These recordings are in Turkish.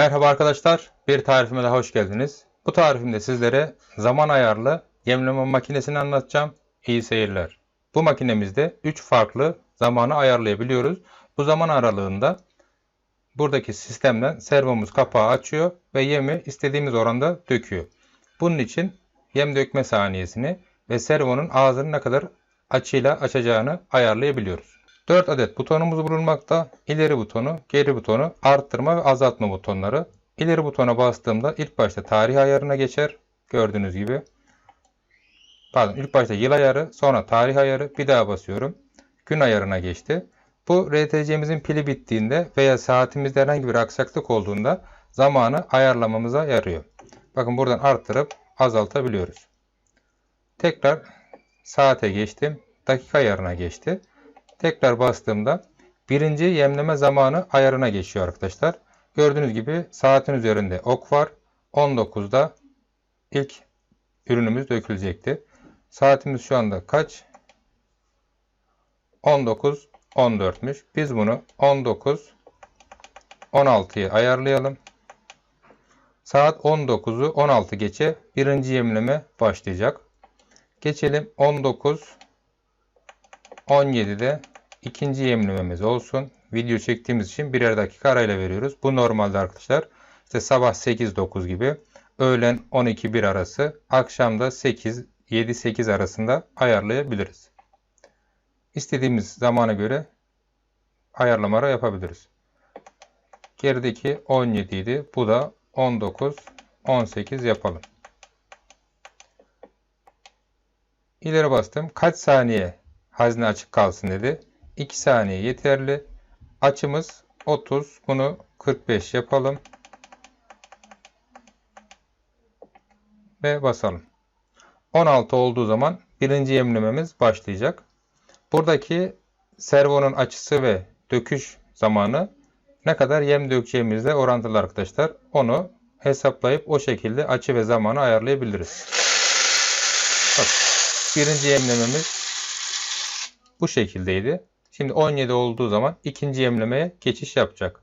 Merhaba arkadaşlar, bir tarifime daha hoş geldiniz. Bu tarifimde sizlere zaman ayarlı yemleme makinesini anlatacağım. İyi seyirler. Bu makinemizde 3 farklı zamanı ayarlayabiliyoruz. Bu zaman aralığında buradaki sistemden servomuz kapağı açıyor ve yemi istediğimiz oranda döküyor. Bunun için yem dökme saniyesini ve servonun ağzını ne kadar açıyla açacağını ayarlayabiliyoruz. 4 adet butonumuz bulunmakta. İleri butonu, geri butonu, arttırma ve azaltma butonları. İleri butona bastığımda ilk başta tarih ayarına geçer. Gördüğünüz gibi. Pardon ilk başta yıl ayarı, sonra tarih ayarı, bir daha basıyorum. Gün ayarına geçti. Bu RTC'mizin pili bittiğinde veya saatimizde herhangi bir aksaklık olduğunda zamanı ayarlamamıza yarıyor. Bakın buradan arttırıp azaltabiliyoruz. Tekrar saate geçtim. Dakika ayarına geçti. Tekrar bastığımda birinci yemleme zamanı ayarına geçiyor arkadaşlar. Gördüğünüz gibi saatin üzerinde ok var. 19'da ilk ürünümüz dökülecekti. Saatimiz şu anda kaç? 19 14'müş. Biz bunu 19 16'ya ayarlayalım. Saat 19'u 16 geçe birinci yemleme başlayacak. Geçelim 19 17'de ikinci yemlememiz olsun. Video çektiğimiz için birer dakika arayla veriyoruz. Bu normalde arkadaşlar işte sabah 8-9 gibi öğlen 12-1 arası akşamda 8-7-8 arasında ayarlayabiliriz. İstediğimiz zamana göre ayarlamalar yapabiliriz. Gerideki 17 idi. Bu da 19 18 yapalım. İleri bastım. Kaç saniye hazne açık kalsın dedi. 2 saniye yeterli. Açımız 30. Bunu 45 yapalım. Ve basalım. 16 olduğu zaman birinci yemlememiz başlayacak. Buradaki servonun açısı ve döküş zamanı ne kadar yem dökeceğimizle orantılı arkadaşlar. Onu hesaplayıp o şekilde açı ve zamanı ayarlayabiliriz. Bak, birinci yemlememiz bu şekildeydi. Şimdi 17 olduğu zaman ikinci yemlemeye geçiş yapacak.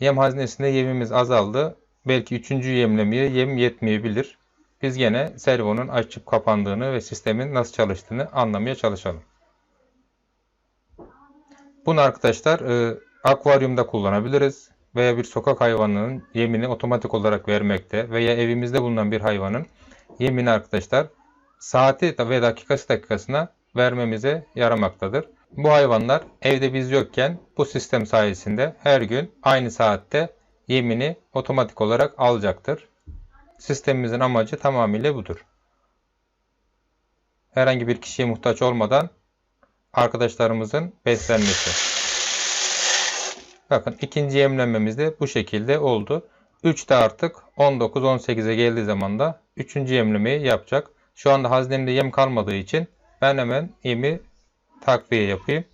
Yem haznesinde yemimiz azaldı. Belki üçüncü yemlemeye yem yetmeyebilir. Biz gene servonun açıp kapandığını ve sistemin nasıl çalıştığını anlamaya çalışalım. Bunu arkadaşlar e, akvaryumda kullanabiliriz. Veya bir sokak hayvanının yemini otomatik olarak vermekte veya evimizde bulunan bir hayvanın yemini arkadaşlar saati ve dakikası dakikasına vermemize yaramaktadır. Bu hayvanlar evde biz yokken bu sistem sayesinde her gün aynı saatte yemini otomatik olarak alacaktır. Sistemimizin amacı tamamıyla budur. Herhangi bir kişiye muhtaç olmadan arkadaşlarımızın beslenmesi. Bakın ikinci yemlenmemiz de bu şekilde oldu. 3 de artık 19-18'e geldiği zaman da 3. yemlemeyi yapacak. Şu anda haznemde yem kalmadığı için ben hemen yemi takviye yapayım.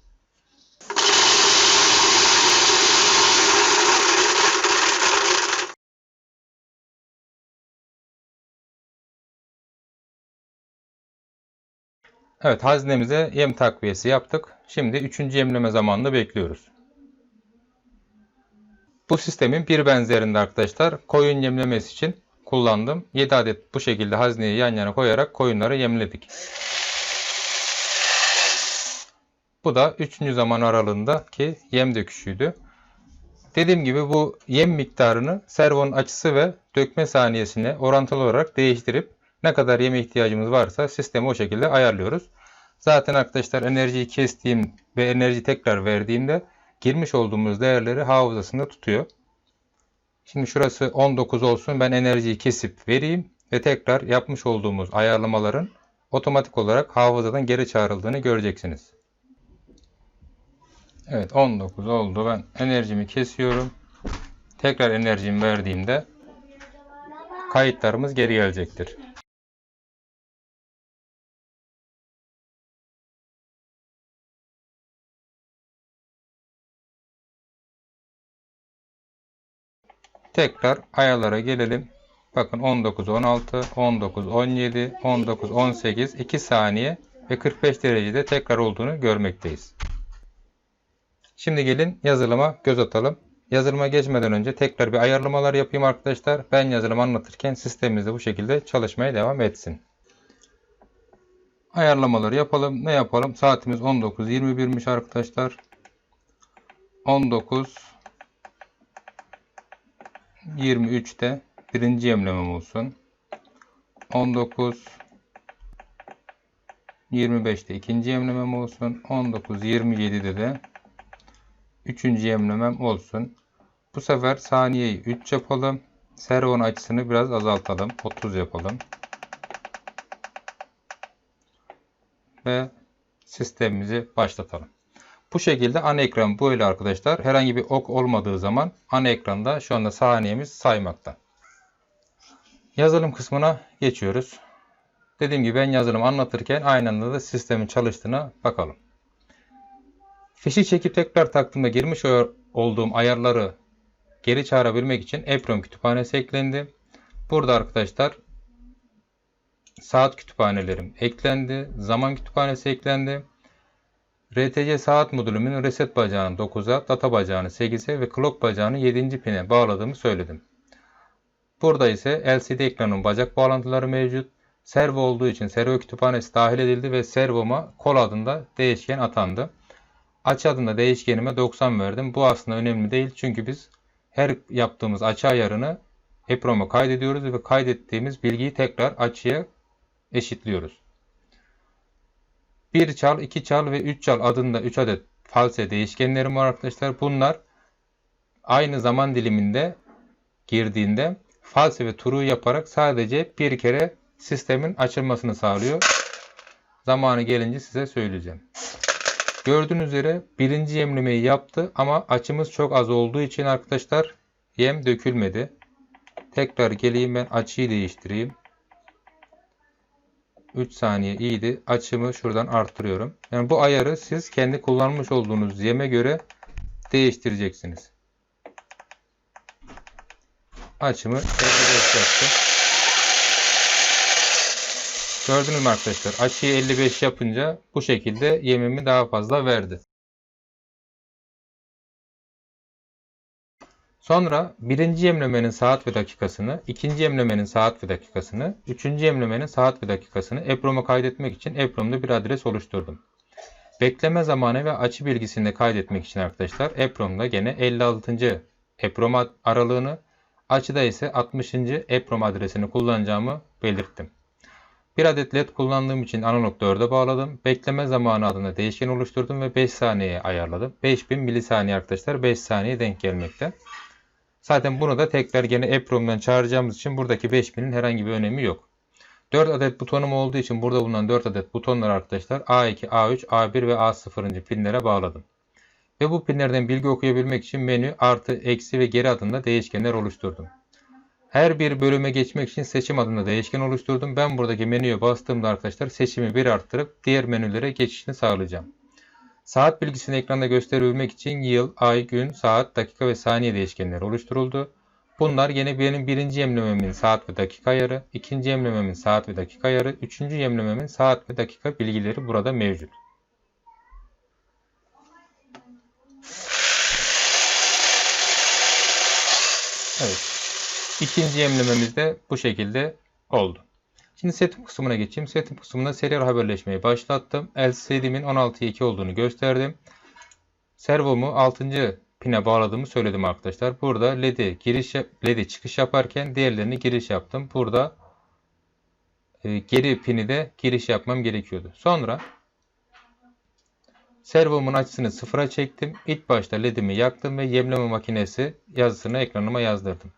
Evet haznemize yem takviyesi yaptık. Şimdi 3. yemleme zamanını bekliyoruz. Bu sistemin bir benzerinde arkadaşlar koyun yemlemesi için kullandım. 7 adet bu şekilde hazneyi yan yana koyarak koyunları yemledik. Bu da 3. zaman aralığındaki yem döküşüydü. Dediğim gibi bu yem miktarını servonun açısı ve dökme saniyesine orantılı olarak değiştirip ne kadar yeme ihtiyacımız varsa sistemi o şekilde ayarlıyoruz. Zaten arkadaşlar enerjiyi kestiğim ve enerji tekrar verdiğimde girmiş olduğumuz değerleri hafızasında tutuyor. Şimdi şurası 19 olsun. Ben enerjiyi kesip vereyim ve tekrar yapmış olduğumuz ayarlamaların otomatik olarak hafızadan geri çağrıldığını göreceksiniz. Evet 19 oldu. Ben enerjimi kesiyorum. Tekrar enerjimi verdiğimde kayıtlarımız geri gelecektir. Tekrar ayarlara gelelim. Bakın 19, 16, 19, 17, 19, 18, 2 saniye ve 45 derecede tekrar olduğunu görmekteyiz. Şimdi gelin yazılıma göz atalım. Yazılıma geçmeden önce tekrar bir ayarlamalar yapayım arkadaşlar. Ben yazılımı anlatırken sistemimiz bu şekilde çalışmaya devam etsin. Ayarlamaları yapalım. Ne yapalım? Saatimiz 19.21'miş arkadaşlar. 19 23'te birinci yemlemem olsun. 19 25'te ikinci yemlemem olsun. 19 27'de de üçüncü yemlemem olsun. Bu sefer saniyeyi 3 yapalım. Servonun açısını biraz azaltalım. 30 yapalım. Ve sistemimizi başlatalım. Bu şekilde ana ekran böyle arkadaşlar. Herhangi bir ok olmadığı zaman ana ekranda şu anda saniyemiz saymakta. Yazılım kısmına geçiyoruz. Dediğim gibi ben yazılım anlatırken aynı anda da sistemin çalıştığına bakalım. Fişi çekip tekrar taktığımda girmiş olduğum ayarları geri çağırabilmek için EPROM kütüphanesi eklendi. Burada arkadaşlar saat kütüphanelerim eklendi. Zaman kütüphanesi eklendi. RTC saat modülümün reset bacağını 9'a, data bacağını 8'e ve clock bacağını 7. pine bağladığımı söyledim. Burada ise LCD ekranın bacak bağlantıları mevcut. Servo olduğu için servo kütüphanesi dahil edildi ve servoma kol adında değişken atandı. Açı adında değişkenime 90 verdim. Bu aslında önemli değil çünkü biz her yaptığımız açı ayarını EPROM'a kaydediyoruz ve kaydettiğimiz bilgiyi tekrar açıya eşitliyoruz. 1 çal, 2 çal ve 3 çal adında 3 adet false değişkenlerim var arkadaşlar. Bunlar aynı zaman diliminde girdiğinde false ve true yaparak sadece bir kere sistemin açılmasını sağlıyor. Zamanı gelince size söyleyeceğim. Gördüğünüz üzere birinci yemlemeyi yaptı ama açımız çok az olduğu için arkadaşlar yem dökülmedi. Tekrar geleyim ben açıyı değiştireyim. 3 saniye iyiydi. Açımı şuradan arttırıyorum. Yani bu ayarı siz kendi kullanmış olduğunuz yeme göre değiştireceksiniz. Açımı 55 yaptım. Gördünüz mü arkadaşlar? Açıyı 55 yapınca bu şekilde yemimi daha fazla verdi. Sonra birinci yemlemenin saat ve dakikasını, ikinci yemlemenin saat ve dakikasını, üçüncü yemlemenin saat ve dakikasını EPROM'a kaydetmek için EPROM'da bir adres oluşturdum. Bekleme zamanı ve açı bilgisini de kaydetmek için arkadaşlar EPROM'da gene 56. EPROM aralığını, açıda ise 60. EPROM adresini kullanacağımı belirttim. Bir adet led kullandığım için analog 4'e bağladım. Bekleme zamanı adına değişken oluşturdum ve 5 saniyeye ayarladım. 5000 milisaniye arkadaşlar 5 saniye denk gelmekte. Zaten bunu da tekrar gene EPROM'dan çağıracağımız için buradaki 5000'in herhangi bir önemi yok. 4 adet butonum olduğu için burada bulunan 4 adet butonlar arkadaşlar A2, A3, A1 ve A0. pinlere bağladım. Ve bu pinlerden bilgi okuyabilmek için menü artı, eksi ve geri adında değişkenler oluşturdum. Her bir bölüme geçmek için seçim adında değişken oluşturdum. Ben buradaki menüye bastığımda arkadaşlar seçimi bir arttırıp diğer menülere geçişini sağlayacağım. Saat bilgisini ekranda gösterebilmek için yıl, ay, gün, saat, dakika ve saniye değişkenleri oluşturuldu. Bunlar yine benim birinci yemlememin saat ve dakika ayarı, ikinci yemlememin saat ve dakika ayarı, üçüncü yemlememin saat ve dakika bilgileri burada mevcut. Evet. İkinci yemlememiz de bu şekilde oldu. Şimdi setim kısmına geçeyim. Setim kısmında serial haberleşmeyi başlattım. LCD'min 16'ya 2 olduğunu gösterdim. Servomu 6. pine bağladığımı söyledim arkadaşlar. Burada LED'i giriş LED'i çıkış yaparken diğerlerini giriş yaptım. Burada e, geri pini de giriş yapmam gerekiyordu. Sonra servomun açısını sıfıra çektim. İlk başta LED'imi yaktım ve yemleme makinesi yazısını ekranıma yazdırdım.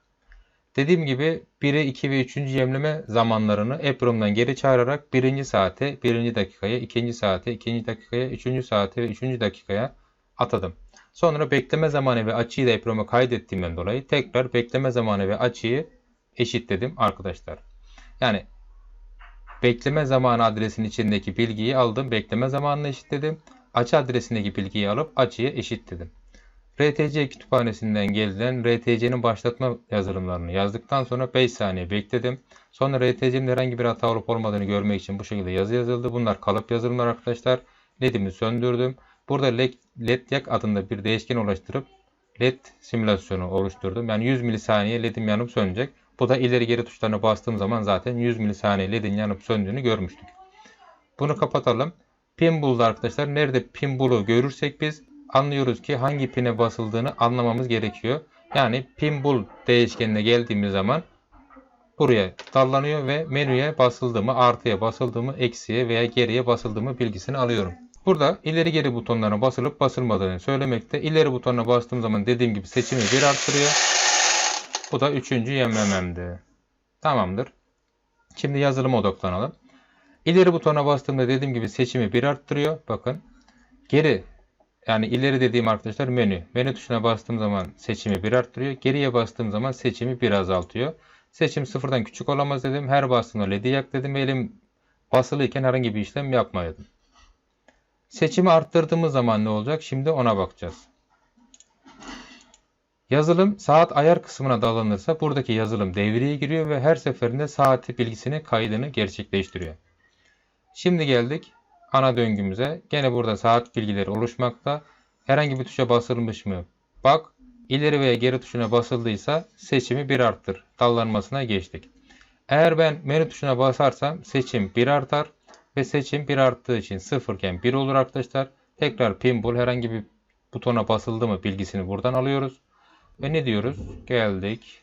Dediğim gibi 1'e 2 ve 3. yemleme zamanlarını EPROM'dan geri çağırarak 1. saate, 1. dakikaya, 2. saate, 2. dakikaya, 3. saate ve 3. dakikaya atadım. Sonra bekleme zamanı ve açıyı da EPROM'a kaydettiğimden dolayı tekrar bekleme zamanı ve açıyı eşitledim arkadaşlar. Yani bekleme zamanı adresinin içindeki bilgiyi aldım, bekleme zamanını eşitledim. Açı adresindeki bilgiyi alıp açıyı eşitledim. RTC kütüphanesinden gelen RTC'nin başlatma yazılımlarını yazdıktan sonra 5 saniye bekledim. Sonra RTC'nin herhangi bir hata olup olmadığını görmek için bu şekilde yazı yazıldı. Bunlar kalıp yazılımlar arkadaşlar. LED'imi söndürdüm Burada led yak adında bir değişken oluşturup led simülasyonu oluşturdum. Yani 100 milisaniye ledim yanıp sönecek. Bu da ileri geri tuşlarına bastığım zaman zaten 100 milisaniye ledin yanıp söndüğünü görmüştük. Bunu kapatalım. Pin buldu arkadaşlar. Nerede pin bulu görürsek biz anlıyoruz ki hangi pine basıldığını anlamamız gerekiyor. Yani pin bul değişkenine geldiğimiz zaman buraya dallanıyor ve menüye basıldı mı, artıya basıldı mı, eksiye veya geriye basıldı mı bilgisini alıyorum. Burada ileri geri butonlarına basılıp basılmadığını söylemekte. İleri butonuna bastığım zaman dediğim gibi seçimi bir arttırıyor. Bu da üçüncü yemlememdi. Tamamdır. Şimdi yazılıma odaklanalım. İleri butonuna bastığımda dediğim gibi seçimi bir arttırıyor. Bakın. Geri yani ileri dediğim arkadaşlar menü. Menü tuşuna bastığım zaman seçimi bir arttırıyor. Geriye bastığım zaman seçimi bir azaltıyor. Seçim sıfırdan küçük olamaz dedim. Her bastığımda LED'i yak dedim. Elim basılıyken herhangi bir işlem yapmayalım. Seçimi arttırdığımız zaman ne olacak? Şimdi ona bakacağız. Yazılım saat ayar kısmına dalanırsa buradaki yazılım devreye giriyor ve her seferinde saati bilgisini kaydını gerçekleştiriyor. Şimdi geldik ana döngümüze. Gene burada saat bilgileri oluşmakta. Herhangi bir tuşa basılmış mı? Bak ileri veya geri tuşuna basıldıysa seçimi bir arttır. Dallanmasına geçtik. Eğer ben menü tuşuna basarsam seçim bir artar ve seçim bir arttığı için 0 iken 1 olur arkadaşlar. Tekrar pinball herhangi bir butona basıldı mı bilgisini buradan alıyoruz. Ve ne diyoruz? Geldik.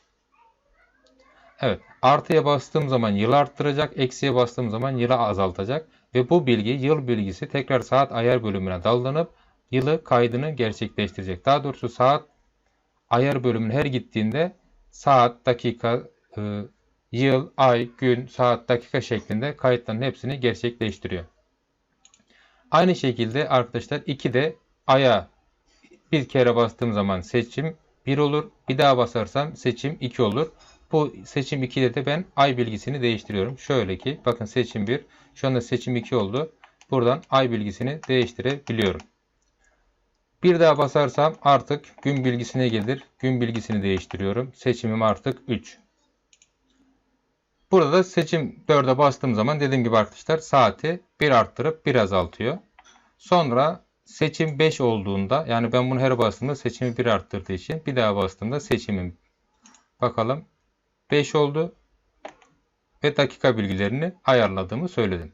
Evet. Artıya bastığım zaman yılı arttıracak. Eksiye bastığım zaman yılı azaltacak. Ve bu bilgi yıl bilgisi tekrar saat ayar bölümüne dallanıp yılı kaydını gerçekleştirecek. Daha doğrusu saat ayar bölümüne her gittiğinde saat, dakika, e, yıl, ay, gün, saat, dakika şeklinde kayıtların hepsini gerçekleştiriyor. Aynı şekilde arkadaşlar 2 de aya bir kere bastığım zaman seçim 1 olur. Bir daha basarsam seçim 2 olur. Bu seçim 2'de de ben ay bilgisini değiştiriyorum. Şöyle ki bakın seçim 1. Şu anda seçim 2 oldu. Buradan ay bilgisini değiştirebiliyorum. Bir daha basarsam artık gün bilgisine gelir. Gün bilgisini değiştiriyorum. Seçimim artık 3. Burada da seçim 4'e bastığım zaman dediğim gibi arkadaşlar saati 1 arttırıp 1 azaltıyor. Sonra seçim 5 olduğunda yani ben bunu her bastığımda seçimi 1 arttırdığı için bir daha bastığımda seçimim bakalım 5 oldu ve dakika bilgilerini ayarladığımı söyledim.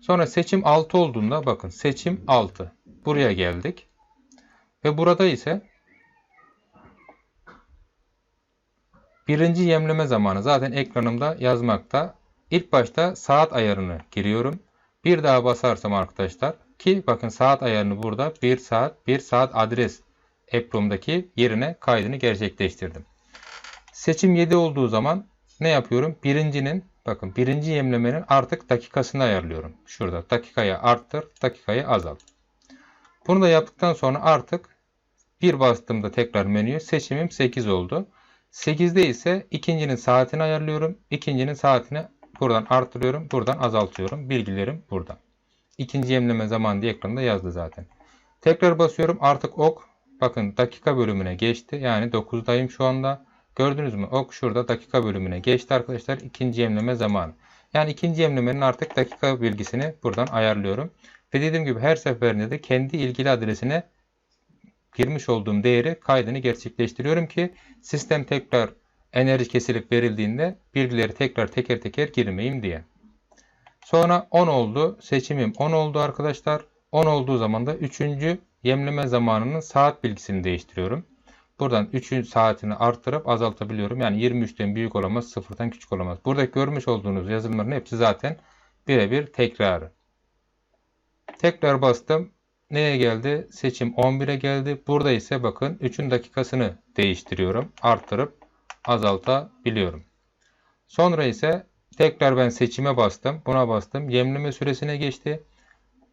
Sonra seçim 6 olduğunda bakın seçim 6. Buraya geldik. Ve burada ise birinci yemleme zamanı zaten ekranımda yazmakta. İlk başta saat ayarını giriyorum. Bir daha basarsam arkadaşlar ki bakın saat ayarını burada 1 saat 1 saat adres EPROM'daki yerine kaydını gerçekleştirdim. Seçim 7 olduğu zaman ne yapıyorum? Birincinin bakın birinci yemlemenin artık dakikasını ayarlıyorum. Şurada dakikayı arttır, dakikayı azalt. Bunu da yaptıktan sonra artık bir bastığımda tekrar menüye seçimim 8 oldu. 8'de ise ikincinin saatini ayarlıyorum. İkincinin saatini buradan arttırıyorum. Buradan azaltıyorum. Bilgilerim burada. İkinci yemleme zamanı diye ekranda yazdı zaten. Tekrar basıyorum. Artık ok bakın dakika bölümüne geçti. Yani 9'dayım şu anda. Gördünüz mü? Ok şurada dakika bölümüne geçti arkadaşlar. İkinci yemleme zamanı. Yani ikinci yemlemenin artık dakika bilgisini buradan ayarlıyorum. Ve dediğim gibi her seferinde de kendi ilgili adresine girmiş olduğum değeri kaydını gerçekleştiriyorum ki sistem tekrar enerji kesilip verildiğinde bilgileri tekrar teker teker girmeyeyim diye. Sonra 10 oldu. Seçimim 10 oldu arkadaşlar. 10 olduğu zaman da 3. yemleme zamanının saat bilgisini değiştiriyorum. Buradan 3'ün saatini arttırıp azaltabiliyorum. Yani 23'ten büyük olamaz, 0'dan küçük olamaz. Burada görmüş olduğunuz yazılımların hepsi zaten birebir tekrarı. Tekrar bastım. Neye geldi? Seçim 11'e geldi. Burada ise bakın 3'ün dakikasını değiştiriyorum. Arttırıp azaltabiliyorum. Sonra ise tekrar ben seçime bastım. Buna bastım. Yemleme süresine geçti.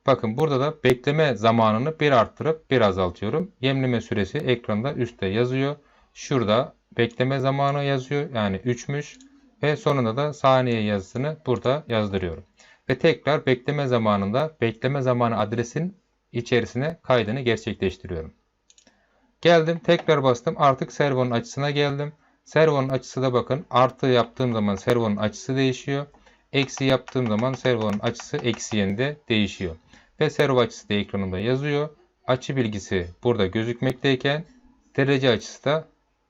Bakın burada da bekleme zamanını bir arttırıp bir azaltıyorum. Yemleme süresi ekranda üstte yazıyor. Şurada bekleme zamanı yazıyor. Yani 3'müş. Ve sonunda da saniye yazısını burada yazdırıyorum. Ve tekrar bekleme zamanında bekleme zamanı adresin içerisine kaydını gerçekleştiriyorum. Geldim tekrar bastım. Artık servonun açısına geldim. Servonun açısı da bakın artı yaptığım zaman servonun açısı değişiyor. Eksi yaptığım zaman servonun açısı eksi yönde değişiyor. Ve servo açısı da ekranımda yazıyor. açı bilgisi burada gözükmekteyken derece açısı da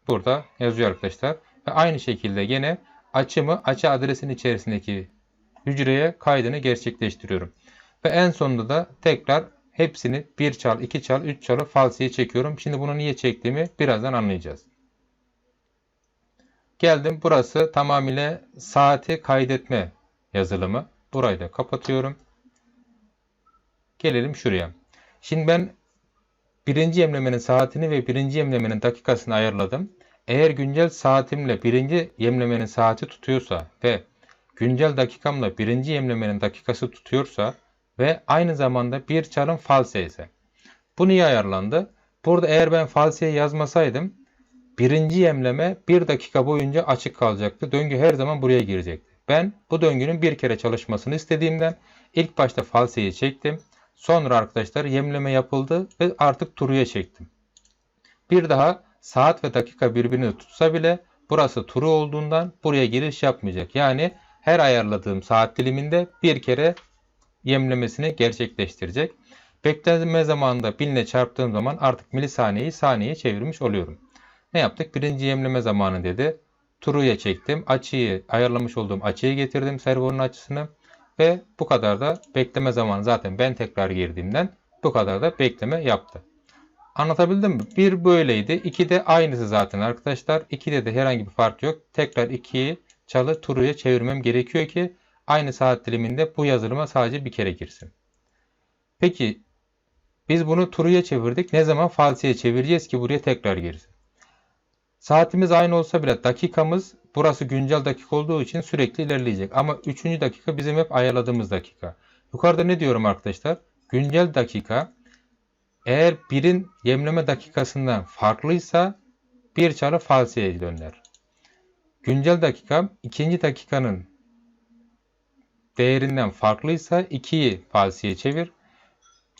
burada yazıyor arkadaşlar. Ve aynı şekilde yine açımı açı adresin içerisindeki hücreye kaydını gerçekleştiriyorum. Ve en sonunda da tekrar hepsini bir çal, iki çal, üç çalı falsiye çekiyorum. Şimdi bunu niye çektiğimi birazdan anlayacağız. Geldim. Burası tamamıyla saati kaydetme yazılımı. Burayı da kapatıyorum. Gelelim şuraya. Şimdi ben birinci yemlemenin saatini ve birinci yemlemenin dakikasını ayarladım. Eğer güncel saatimle birinci yemlemenin saati tutuyorsa ve güncel dakikamla birinci yemlemenin dakikası tutuyorsa ve aynı zamanda bir çarın false ise. Bu niye ayarlandı? Burada eğer ben falseye yazmasaydım birinci yemleme bir dakika boyunca açık kalacaktı. Döngü her zaman buraya girecekti. Ben bu döngünün bir kere çalışmasını istediğimden ilk başta falseyi çektim. Sonra arkadaşlar yemleme yapıldı ve artık turuya çektim. Bir daha saat ve dakika birbirini tutsa bile burası turu olduğundan buraya giriş yapmayacak. Yani her ayarladığım saat diliminde bir kere yemlemesini gerçekleştirecek. Bekleme zamanında binle çarptığım zaman artık milisaniyeyi saniyeye çevirmiş oluyorum. Ne yaptık? Birinci yemleme zamanı dedi. True'ya çektim. Açıyı ayarlamış olduğum açıyı getirdim server'ın açısını. Ve bu kadar da bekleme zamanı zaten ben tekrar girdiğimden bu kadar da bekleme yaptı. Anlatabildim mi? Bir böyleydi. İki de aynısı zaten arkadaşlar. İkide de herhangi bir fark yok. Tekrar 2'yi çalı True'ya çevirmem gerekiyor ki aynı saat diliminde bu yazılıma sadece bir kere girsin. Peki biz bunu True'ya çevirdik. Ne zaman falsiye çevireceğiz ki buraya tekrar girsin? Saatimiz aynı olsa bile dakikamız burası güncel dakika olduğu için sürekli ilerleyecek. Ama 3. dakika bizim hep ayarladığımız dakika. Yukarıda ne diyorum arkadaşlar? Güncel dakika eğer birin yemleme dakikasından farklıysa bir çarı falsiye döner. Güncel dakika ikinci dakikanın değerinden farklıysa 2'yi falsiye çevir.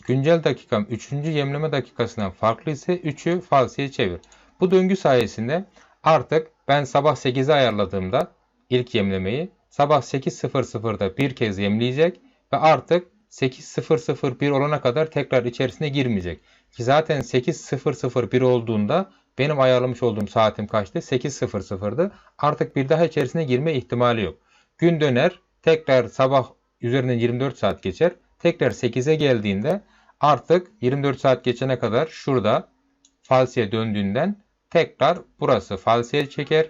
Güncel dakikam 3. yemleme dakikasından farklıysa 3'ü falsiye çevir. Bu döngü sayesinde artık ben sabah 8'e ayarladığımda ilk yemlemeyi sabah 8.00'da bir kez yemleyecek ve artık 8.001 olana kadar tekrar içerisine girmeyecek. Ki zaten 8.001 olduğunda benim ayarlamış olduğum saatim kaçtı? 8.00'dı. Artık bir daha içerisine girme ihtimali yok. Gün döner, tekrar sabah üzerinden 24 saat geçer. Tekrar 8'e geldiğinde artık 24 saat geçene kadar şurada falsiye döndüğünden tekrar burası falsiye çeker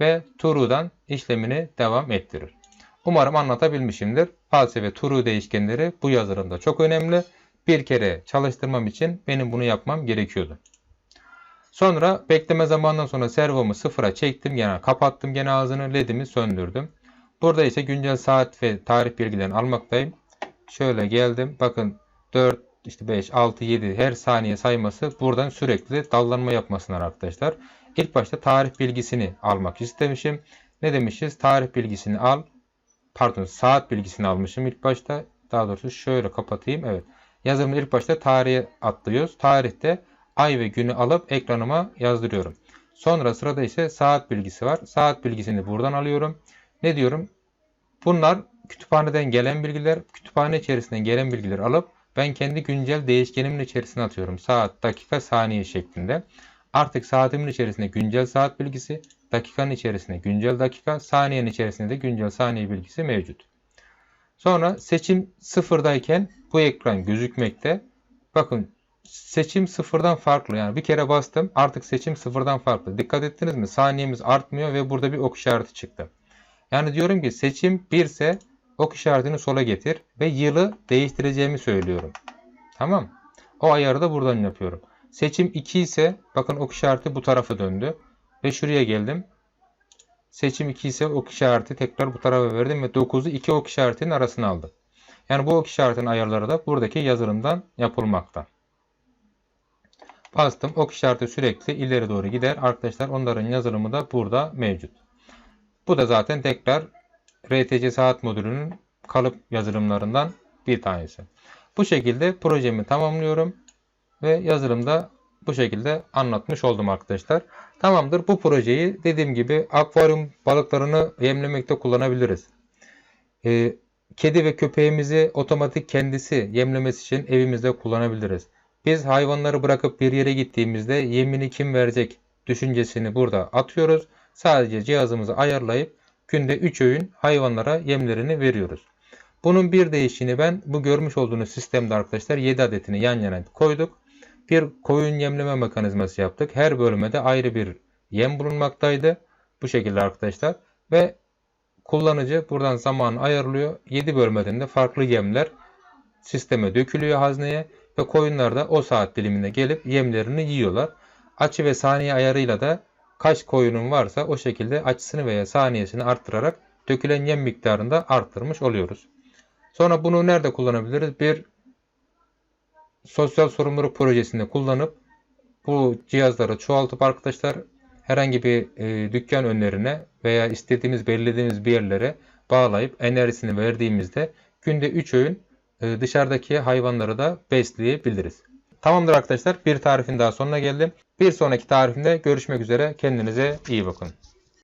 ve Turu'dan işlemini devam ettirir. Umarım anlatabilmişimdir. False ve Turu değişkenleri bu yazılımda çok önemli. Bir kere çalıştırmam için benim bunu yapmam gerekiyordu. Sonra bekleme zamanından sonra servomu sıfıra çektim. Yani kapattım gene ağzını ledimi söndürdüm. Burada ise güncel saat ve tarih bilgilerini almaktayım. Şöyle geldim. Bakın 4, işte 5, 6, 7 her saniye sayması buradan sürekli dallanma yapmasınlar arkadaşlar. İlk başta tarih bilgisini almak istemişim. Ne demişiz? Tarih bilgisini al. Pardon saat bilgisini almışım ilk başta. Daha doğrusu şöyle kapatayım. Evet. Yazımın ilk başta tarihe atlıyoruz. Tarihte ay ve günü alıp ekranıma yazdırıyorum. Sonra sırada ise saat bilgisi var. Saat bilgisini buradan alıyorum. Ne diyorum? Bunlar kütüphaneden gelen bilgiler, kütüphane içerisinden gelen bilgileri alıp ben kendi güncel değişkenimin içerisine atıyorum. Saat, dakika, saniye şeklinde. Artık saatimin içerisinde güncel saat bilgisi, dakikanın içerisinde güncel dakika, saniyenin içerisinde de güncel saniye bilgisi mevcut. Sonra seçim sıfırdayken bu ekran gözükmekte. Bakın seçim sıfırdan farklı. Yani bir kere bastım artık seçim sıfırdan farklı. Dikkat ettiniz mi? Saniyemiz artmıyor ve burada bir ok işareti çıktı. Yani diyorum ki seçim 1 ise ok işaretini sola getir ve yılı değiştireceğimi söylüyorum. Tamam. O ayarı da buradan yapıyorum. Seçim 2 ise bakın ok işareti bu tarafa döndü. Ve şuraya geldim. Seçim 2 ise ok işareti tekrar bu tarafa verdim ve 9'u 2 ok işaretinin arasına aldım. Yani bu ok işaretinin ayarları da buradaki yazılımdan yapılmakta. Bastım. Ok işareti sürekli ileri doğru gider. Arkadaşlar onların yazılımı da burada mevcut. Bu da zaten tekrar RTC saat modülünün kalıp yazılımlarından bir tanesi. Bu şekilde projemi tamamlıyorum ve yazılımda bu şekilde anlatmış oldum arkadaşlar. Tamamdır. Bu projeyi dediğim gibi akvaryum balıklarını yemlemekte kullanabiliriz. Ee, kedi ve köpeğimizi otomatik kendisi yemlemesi için evimizde kullanabiliriz. Biz hayvanları bırakıp bir yere gittiğimizde yemini kim verecek düşüncesini burada atıyoruz. Sadece cihazımızı ayarlayıp günde 3 öğün hayvanlara yemlerini veriyoruz. Bunun bir değişini ben bu görmüş olduğunuz sistemde arkadaşlar 7 adetini yan yana koyduk. Bir koyun yemleme mekanizması yaptık. Her bölmede ayrı bir yem bulunmaktaydı. Bu şekilde arkadaşlar. Ve kullanıcı buradan zaman ayarlıyor. 7 bölmeden de farklı yemler sisteme dökülüyor hazneye ve koyunlar da o saat diliminde gelip yemlerini yiyorlar. Açı ve saniye ayarıyla da kaç koyunun varsa o şekilde açısını veya saniyesini arttırarak dökülen yem miktarını da arttırmış oluyoruz. Sonra bunu nerede kullanabiliriz? Bir sosyal sorumluluk projesinde kullanıp bu cihazları çoğaltıp arkadaşlar herhangi bir e, dükkan önlerine veya istediğimiz belirlediğimiz bir yerlere bağlayıp enerjisini verdiğimizde günde 3 öğün e, dışarıdaki hayvanları da besleyebiliriz. Tamamdır arkadaşlar bir tarifin daha sonuna geldim. Bir sonraki tarifimde görüşmek üzere kendinize iyi bakın.